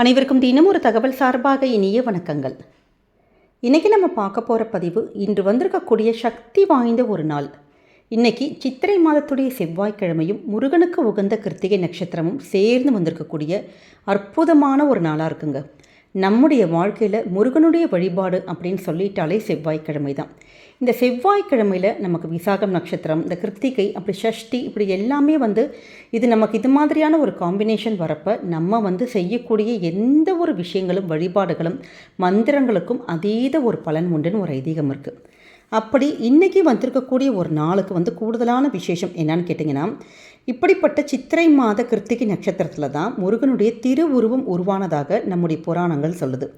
அனைவருக்கும் தினம் ஒரு தகவல் சார்பாக இனிய வணக்கங்கள். இன்றைக்கி நம்ம பார்க்க போகிற பதிவு இன்று வந்திருக்கக்கூடிய சக்தி வாய்ந்த ஒரு நாள். இன்றைக்கி சித்திரை மாதத்துடைய செவ்வாய்க்கிழமையும் முருகனுக்கு உகந்த கிருத்திகை நட்சத்திரமும் சேர்ந்து வந்திருக்கக்கூடிய அற்புதமான ஒரு நாளாக இருக்குங்க. நம்முடைய வாழ்க்கையில் முருகனுடைய வழிபாடு அப்படின்னு சொல்லிட்டாலே செவ்வாய்க்கிழமை தான் இந்த செவ்வாய்க்கிழமையில் நமக்கு விசாகம் நட்சத்திரம் இந்த கிருத்திகை அப்படி ஷஷ்டி இப்படி எல்லாமே வந்து இது நமக்கு இது மாதிரியான ஒரு காம்பினேஷன் வரப்போ நம்ம வந்து செய்யக்கூடிய எந்த ஒரு விஷயங்களும் வழிபாடுகளும் மந்திரங்களுக்கும் அதீத ஒரு பலன் உண்டுன்னு ஒரு ஐதீகம் இருக்குது அப்படி இன்றைக்கி வந்திருக்கக்கூடிய ஒரு நாளுக்கு வந்து கூடுதலான விசேஷம் என்னன்னு கேட்டிங்கன்னா இப்படிப்பட்ட சித்திரை மாத கிருத்திகை நட்சத்திரத்தில் தான் முருகனுடைய திருவுருவம் உருவானதாக நம்முடைய புராணங்கள் சொல்லுது.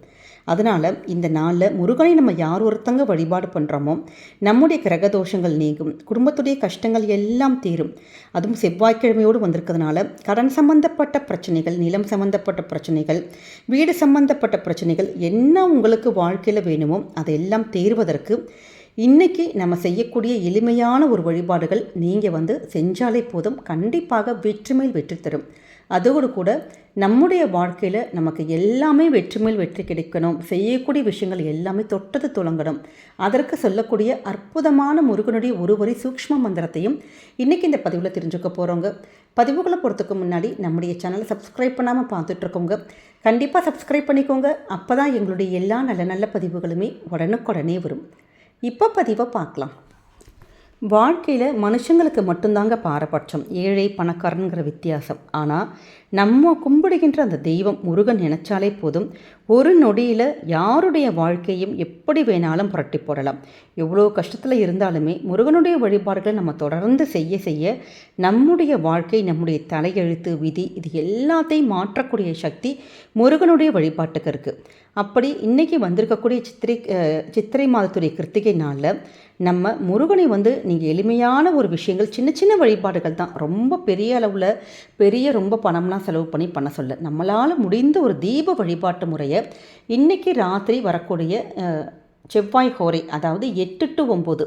அதனால் இந்த நாளில் முருகனை நம்ம யார் ஒருத்தங்க வழிபாடு பண்ணுறோமோ நம்முடைய கிரகதோஷங்கள் நீங்கும் குடும்பத்துடைய கஷ்டங்கள் எல்லாம் தீரும். அதுவும் செவ்வாய்க்கிழமையோடு வந்திருக்கிறதுனால கடன் சம்பந்தப்பட்ட பிரச்சனைகள் நிலம் சம்பந்தப்பட்ட பிரச்சனைகள் வீடு சம்பந்தப்பட்ட பிரச்சனைகள் என்ன உங்களுக்கு வாழ்க்கையில் வேணுமோ அதையெல்லாம் தேர்வதற்கு இன்றைக்கி நம்ம செய்யக்கூடிய எளிமையான ஒரு வழிபாடுகள் நீங்கள் வந்து செஞ்சாலே போதும் கண்டிப்பாக வெற்றிமேல் வெற்றி தரும். அதோடு கூட நம்முடைய வாழ்க்கையில் நமக்கு எல்லாமே வெற்றிமேல் வெற்றி கிடைக்கணும். செய்யக்கூடிய விஷயங்கள் எல்லாமே தொட்டது துளங்கணும் அதற்கு சொல்லக்கூடிய அற்புதமான முருகனுடைய ஒரு வரி சூக்ஷ்ம மந்திரத்தையும் இன்றைக்கி இந்த பதிவில் தெரிஞ்சுக்க போகிறோங்க பதிவுகளை போகிறதுக்கு முன்னாடி நம்முடைய சேனலை சப்ஸ்கிரைப் பண்ணாமல் பார்த்துட்ருக்கோங்க கண்டிப்பாக சப்ஸ்கிரைப் பண்ணிக்கோங்க. அப்போ தான் எங்களுடைய எல்லா நல்ல நல்ல பதிவுகளுமே உடனுக்குடனே வரும். இப்போ பதிவை பார்க்கலாம். வாழ்க்கையில் மனுஷங்களுக்கு மட்டும்தாங்க பாரபட்சம். ஏழை பணக்காரனுங்கிற வித்தியாசம். ஆனால் நம்ம கும்பிடுகின்ற அந்த தெய்வம் முருகன் நினைச்சாலே போதும் ஒரு நொடியில் யாருடைய வாழ்க்கையும் எப்படி வேணாலும் புரட்டி போடலாம். எவ்வளோ கஷ்டத்தில் இருந்தாலுமே முருகனுடைய வழிபாடுகளை நம்ம தொடர்ந்து செய்ய செய்ய நம்முடைய வாழ்க்கை நம்முடைய தலையெழுத்து விதி இது எல்லாத்தையும் மாற்றக்கூடிய சக்தி முருகனுடைய வழிபாட்டுக்கு இருக்குது அப்படி இன்றைக்கி வந்திருக்கக்கூடிய சித்திரை சித்திரை மாதத்துடைய கிருத்திகை நாளில் நம்ம முருகனை வந்து நீங்கள் எளிமையான ஒரு விஷயங்கள் சின்ன சின்ன வழிபாடுகள் தான். ரொம்ப பெரிய அளவில் பெரிய ரொம்ப பணம்லாம் செலவு பண்ணி பண்ண சொல்ல. நம்மளால் முடிந்த ஒரு தீப வழிபாட்டு முறையை இன்றைக்கி ராத்திரி வரக்கூடிய செவ்வாய் ஹோரை அதாவது எட்டு டு ஒம்பது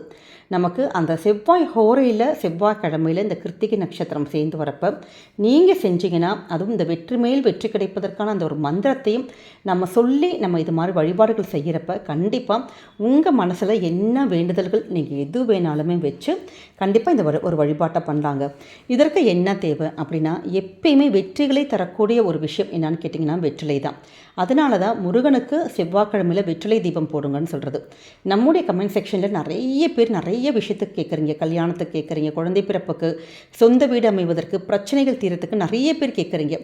நமக்கு அந்த செவ்வாய் ஹோரையில் செவ்வாய்க்கிழமையில் இந்த கிருத்திகை நட்சத்திரம் சேர்ந்து வரப்போ நீங்கள் செஞ்சீங்கன்னா அதுவும் இந்த வெற்றி மேல் வெற்றி கிடைப்பதற்கான அந்த ஒரு மந்திரத்தையும் நம்ம சொல்லி நம்ம இது மாதிரி வழிபாடுகள் செய்கிறப்ப கண்டிப்பாக உங்கள் மனசில் என்ன வேண்டுதல்கள் நீங்கள் எது வேணாலுமே வச்சு கண்டிப்பாக இந்த ஒரு வழிபாட்டை பண்ணுறாங்க இதற்கு என்ன தேவை அப்படின்னா எப்பயுமே வெற்றிகளை தரக்கூடிய ஒரு விஷயம் என்னன்னு கேட்டிங்கன்னா வெற்றிலை தான். அதனால தான் முருகனுக்கு செவ்வாய்க்கிழமையில் வெற்றிலை தீபம் போடுங்கன்னு சொல்கிறது நம்முடைய கமெண்ட் செக்ஷனில் நிறைய பேர் நிறைய நிறைய விஷயத்துக்கு கேட்குறீங்க கல்யாணத்துக்கு கேட்குறீங்க குழந்தை பிறப்புக்கு சொந்த வீடு அமைவதற்கு பிரச்சனைகள் தீரத்துக்கு நிறைய பேர் கேட்குறீங்க.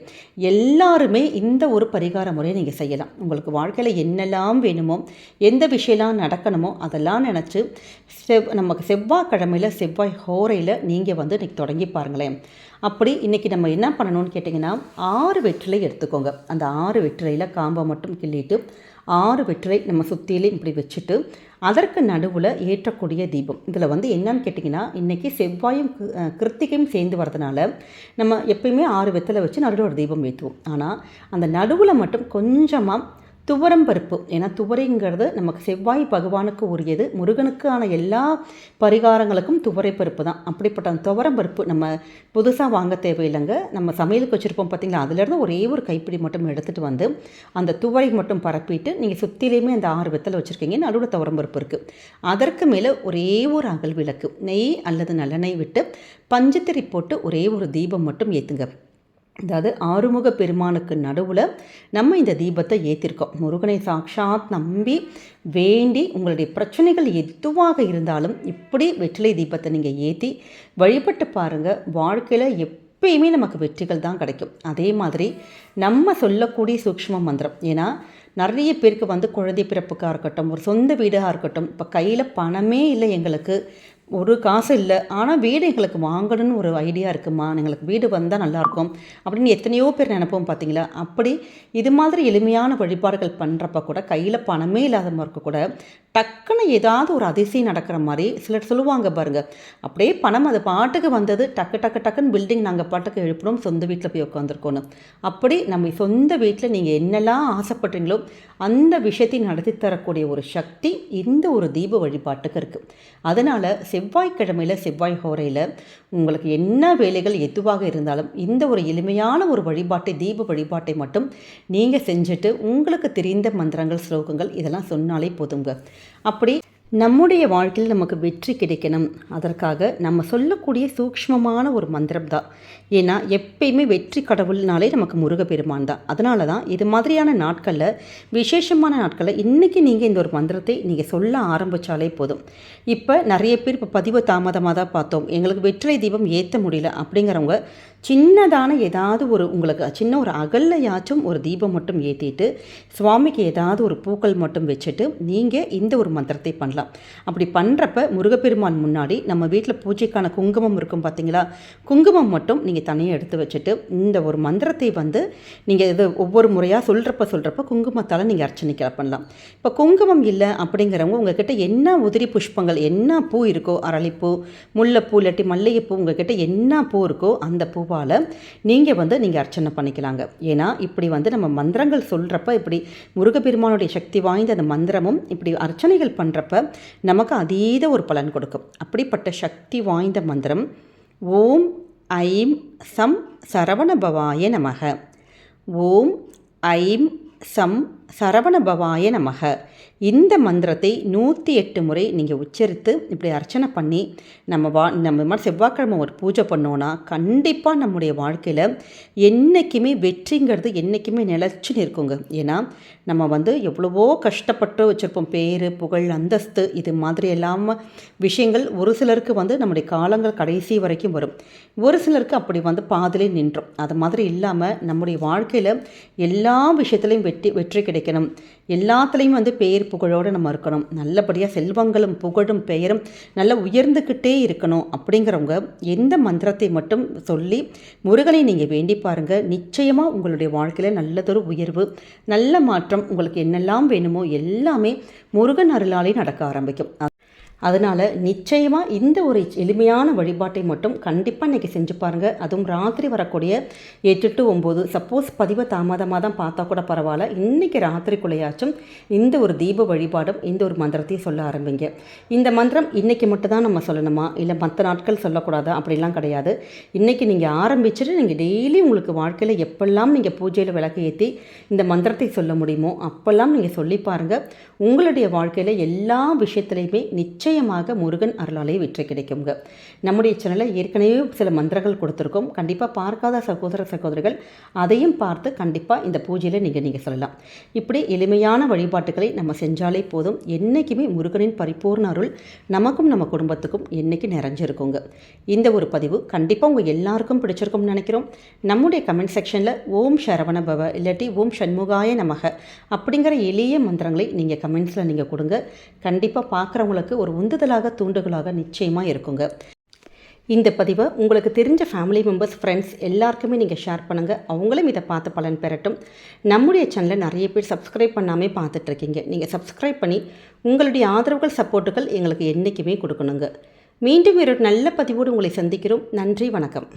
எல்லாருமே இந்த ஒரு பரிகார முறையை நீங்கள் செய்யலாம். உங்களுக்கு வாழ்க்கையில் என்னெல்லாம் வேணுமோ எந்த விஷயம்லாம் நடக்கணுமோ அதெல்லாம் நினச்சி செவ் நமக்கு செவ்வாய்க்கிழமையில் செவ்வாய் ஹோரையில் நீங்கள் வந்து இன்றைக்கி தொடங்கி பாருங்களேன். அப்படி இன்றைக்கி நம்ம என்ன பண்ணணும்னு கேட்டிங்கன்னா ஆறு வெற்றிலை எடுத்துக்கோங்க. அந்த ஆறு வெற்றிலையில் காம்பை மட்டும் கிள்ளிட்டு ஆறு வெற்றிலை நம்ம சுற்றிலையும் இப்படி வச்சுட்டு அதற்கு நடுவில் ஏற்றக்கூடிய தீபம். இதில் வந்து என்னன்னு கேட்டிங்கன்னா இன்றைக்கி செவ்வாயும் கிருத்திகையும் சேர்ந்து வரதுனால நம்ம எப்பயுமே ஆறு வெத்தலை வச்சு நடுவில் ஒரு தீபம் ஏற்றுவோம். ஆனால் அந்த நடுவில் மட்டும் கொஞ்சமாக துவரம் பருப்பு. ஏன்னா துவரைங்கிறது நமக்கு செவ்வாய் பகவானுக்கு உரியது. முருகனுக்கான எல்லா பரிகாரங்களுக்கும் துவரை பருப்பு தான். அப்படிப்பட்ட அந்த துவரம் பருப்பு நம்ம புதுசாக வாங்க தேவையில்லைங்க. நம்ம சமையலுக்கு வச்சுருப்போம் பார்த்திங்களா அதுலேருந்து ஒரே ஒரு கைப்பிடி மட்டும் எடுத்துகிட்டு வந்து அந்த துவரை மட்டும் பரப்பிட்டு நீங்கள் சுற்றிலையுமே அந்த ஆறு வெத்தலை வச்சுருக்கீங்க. நடுவில் துவரம் பருப்பு இருக்குது அதற்கு மேலே ஒரே ஒரு அகல் விளக்கு. நெய் அல்லது நல்லெண்ணெய் விட்டு பஞ்சத்திரி போட்டு ஒரே ஒரு தீபம் மட்டும் ஏற்றுங்க அதாவது ஆறுமுக பெருமானுக்கு நடுவில் நம்ம இந்த தீபத்தை ஏற்றிருக்கோம் முருகனை சாக்ஷாத் நம்பி வேண்டி உங்களுடைய பிரச்சனைகள் எதுவாக இருந்தாலும் இப்படி வெற்றிலை தீபத்தை நீங்கள் ஏற்றி வழிபட்டு பாருங்கள் வாழ்க்கையில் எப்பயுமே நமக்கு வெற்றிகள் தான் கிடைக்கும். அதே மாதிரி நம்ம சொல்லக்கூடிய சூக்ஷ்ம மந்திரம். ஏன்னா நிறைய பேருக்கு வந்து குழந்தை பிறப்புக்காக இருக்கட்டும் ஒரு சொந்த வீடாக இருக்கட்டும் இப்போ கையில் பணமே இல்லை எங்களுக்கு. ஒரு காசு இல்லை. ஆனால் வீடு எங்களுக்கு வாங்கணும்னு ஒரு ஐடியா இருக்குமா? எங்களுக்கு வீடு வந்தால் நல்லாயிருக்கும் அப்படின்னு எத்தனையோ பேர் நினைப்போம் பார்த்தீங்களா அப்படி இது மாதிரி எளிமையான வழிபாடுகள் பண்ணுறப்ப கூட கையில் பணமே இல்லாத இருக்க கூட டக்குன்னு ஏதாவது ஒரு அதிசயம் நடக்கிற மாதிரி சிலர் சொல்லுவாங்க பாருங்கள் அப்படியே பணம் அது பாட்டுக்கு வந்தது டக்கு டக்கு டக்குன்னு பில்டிங் நாங்கள் பாட்டுக்கு எழுப்பினோம் சொந்த வீட்டில் போய் உட்காந்துருக்கோன்னு அப்படி நம்ம சொந்த வீட்டில் நீங்கள் என்னெல்லாம் ஆசைப்பட்டீங்களோ அந்த விஷயத்தை நடத்தி தரக்கூடிய ஒரு சக்தி இந்த ஒரு தீப வழிபாட்டுக்கு இருக்குது அதனால் செவ்வாய்க்கிழமையில் செவ்வாய் ஹோரையில் உங்களுக்கு என்ன வேலைகள் எதுவாக இருந்தாலும் இந்த ஒரு எளிமையான ஒரு வழிபாட்டை தீப வழிபாட்டை மட்டும் நீங்கள் செஞ்சுட்டு உங்களுக்கு தெரிந்த மந்திரங்கள் ஸ்லோகங்கள் இதெல்லாம் சொன்னாலே போதுங்க. அப்படி நம்முடைய வாழ்க்கையில் நமக்கு வெற்றி கிடைக்கணும். அதற்காக நம்ம சொல்லக்கூடிய சூக்ஷ்மமான ஒரு மந்திரம் தான். ஏன்னா எப்பயுமே வெற்றி கடவுள்னாலே நமக்கு முருகப்பெருமான் தான். அதனால தான் இது மாதிரியான நாட்களில் விசேஷமான நாட்களில் இன்றைக்கி நீங்கள் இந்த ஒரு மந்திரத்தை நீங்கள் சொல்ல ஆரம்பித்தாலே போதும். இப்போ நிறைய பேர் இப்போ பதிவு தாமதமாக தான் பார்த்தோம். எங்களுக்கு வெற்றிலை தீபம் ஏற்ற முடியல அப்படிங்கிறவங்க சின்னதான ஏதாவது ஒரு உங்களுக்கு சின்ன ஒரு அகல்லையாச்சும் ஒரு தீபம் மட்டும் ஏற்றிட்டு சுவாமிக்கு ஏதாவது ஒரு பூக்கள் மட்டும் வச்சுட்டு நீங்கள் இந்த ஒரு மந்திரத்தை பண்ணலாம். அப்படி பண்ணுறப்ப முருகப்பெருமான் முன்னாடி நம்ம வீட்டில் பூஜைக்கான குங்குமம் இருக்கும் பார்த்தீங்களா குங்குமம் மட்டும் நீங்கள் தனியாக எடுத்து வச்சுட்டு இந்த ஒரு மந்திரத்தை வந்து நீங்கள் இது ஒவ்வொரு முறையாக சொல்கிறப்ப சொல்கிறப்ப குங்குமத்தால் நீங்கள் அர்ச்சனைக்கு பண்ணலாம் இப்போ குங்குமம் இல்லை அப்படிங்கிறவங்க உங்ககிட்ட என்ன உதிரி புஷ்பங்கள் என்ன பூ இருக்கோ அரளிப்பூ முல்லைப்பூ இல்லாட்டி மல்லிகைப்பூ உங்ககிட்ட என்ன பூ இருக்கோ அந்த பூவால் நீங்கள் வந்து நீங்கள் அர்ச்சனை பண்ணிக்கலாங்க. ஏன்னா இப்படி வந்து நம்ம மந்திரங்கள் சொல்கிறப்ப இப்படி முருகப்பெருமானுடைய சக்தி வாய்ந்த அந்த மந்திரமும் இப்படி அர்ச்சனைகள் பண்ணுறப்ப நமக்கு அதீத ஒரு பலன் கொடுக்கும். அப்படிப்பட்ட சக்தி வாய்ந்த மந்திரம் ஓம் ஐம் சம் சரவணபவாய நமக. ஓம் ஐம் சம் சரவணபவாய நமக. இந்த மந்திரத்தை நூற்றி எட்டு முறை நீங்கள் உச்சரித்து இப்படி அர்ச்சனை பண்ணி நம்ம வா நம்ம மாதிரி செவ்வாய்க்கிழமை ஒரு பூஜை பண்ணோன்னா கண்டிப்பாக நம்முடைய வாழ்க்கையில் என்றைக்குமே வெற்றிங்கிறது என்றைக்குமே நிலச்சி நிற்குங்க. ஏன்னா நம்ம வந்து எவ்வளவோ கஷ்டப்பட்டு வச்சுருப்போம். பேர் புகழ் அந்தஸ்து இது மாதிரி எல்லாம் விஷயங்கள் ஒரு சிலருக்கு வந்து நம்முடைய காலங்கள் கடைசி வரைக்கும் வரும். ஒரு சிலருக்கு அப்படி வந்து பாதிலே நின்றோம். அது மாதிரி இல்லாமல் நம்முடைய வாழ்க்கையில் எல்லா விஷயத்துலையும் வெற்றி வெற்றி கிடைக்கணும். எல்லாத்துலேயும் வந்து பெயர் புகழோடு நம்ம இருக்கணும். நல்லபடியாக செல்வங்களும் புகழும் பெயரும் நல்லா உயர்ந்துக்கிட்டே இருக்கணும் அப்படிங்கிறவங்க எந்த மந்திரத்தை மட்டும் சொல்லி முருகனை நீங்கள் வேண்டி பாருங்கள் நிச்சயமாக உங்களுடைய வாழ்க்கையில் நல்லதொரு உயர்வு நல்ல மாற்றம் உங்களுக்கு என்னெல்லாம் வேணுமோ எல்லாமே முருகன் அருளாலே நடக்க ஆரம்பிக்கும். அதனால் நிச்சயமாக இந்த ஒரு எளிமையான வழிபாட்டை மட்டும் கண்டிப்பாக இன்றைக்கி செஞ்சு பாருங்கள் அதுவும் ராத்திரி வரக்கூடிய எட்டு டு ஒம்பது சப்போஸ் பதிவை தாமதமாக தான் பார்த்தா கூட பரவாயில்ல. இன்றைக்கி ராத்திரிக்குள்ளையாச்சும் இந்த ஒரு தீப வழிபாடும் இந்த ஒரு மந்திரத்தையும் சொல்ல ஆரம்பிங்க. இந்த மந்திரம் இன்றைக்கி மட்டும் தான் நம்ம சொல்லணுமா? இல்லை மற்ற நாட்கள் சொல்லக்கூடாது? அப்படிலாம் கிடையாது. இன்றைக்கி நீங்கள் ஆரம்பிச்சுட்டு நீங்கள் டெய்லி உங்களுக்கு வாழ்க்கையில் எப்பெல்லாம் நீங்கள் பூஜையில் விளக்கு ஏற்றி இந்த மந்திரத்தை சொல்ல முடியுமோ அப்போல்லாம் நீங்கள் சொல்லி பாருங்கள் உங்களுடைய வாழ்க்கையில் எல்லா விஷயத்துலையுமே நிச்சயமாக முருகன் அருளாலே வெற்றி கிடைக்குங்க நம்முடைய சேனலில் ஏற்கனவே சில மந்திரங்கள் கொடுத்துருக்கோம். கண்டிப்பாக பார்க்காத சகோதர சகோதரிகள் அதையும் பார்த்து கண்டிப்பாக இந்த பூஜையில் நீங்கள் நீங்கள் சொல்லலாம். இப்படி எளிமையான வழிபாட்டுகளை நம்ம செஞ்சாலே போதும். என்றைக்குமே முருகனின் பரிபூர்ண அருள் நமக்கும் நம்ம குடும்பத்துக்கும் என்றைக்கு நிறைஞ்சிருக்குங்க. இந்த ஒரு பதிவு கண்டிப்பாக உங்கள் எல்லாருக்கும் பிடிச்சிருக்கும்னு நினைக்கிறோம். நம்முடைய கமெண்ட் செக்ஷனில் ஓம் சரவண பவ இல்லாட்டி ஓம் சண்முகாய நமக அப்படிங்கிற எளிய மந்திரங்களை நீங்கள் கமெண்ட்ஸில் நீங்கள் கொடுங்க. கண்டிப்பாக பார்க்குறவங்களுக்கு ஒரு உந்துதலாக தூண்டுகளாக நிச்சயமாக இருக்குங்க. இந்த பதிவை உங்களுக்கு தெரிஞ்ச ஃபேமிலி மெம்பர்ஸ் ஃப்ரெண்ட்ஸ் எல்லாருக்குமே நீங்கள் ஷேர் பண்ணுங்கள் அவங்களும் இதை பார்த்து பலன் பெறட்டும். நம்முடைய சேனலை நிறைய பேர் சப்ஸ்கிரைப் பண்ணாமே பார்த்துட்ருக்கீங்க நீங்கள் சப்ஸ்கிரைப் பண்ணி உங்களுடைய ஆதரவுகள் சப்போர்ட்டுகள் எங்களுக்கு என்றைக்குமே கொடுக்கணுங்க. மீண்டும் ஒரு நல்ல பதிவோடு உங்களை சந்திக்கிறோம். நன்றி வணக்கம்.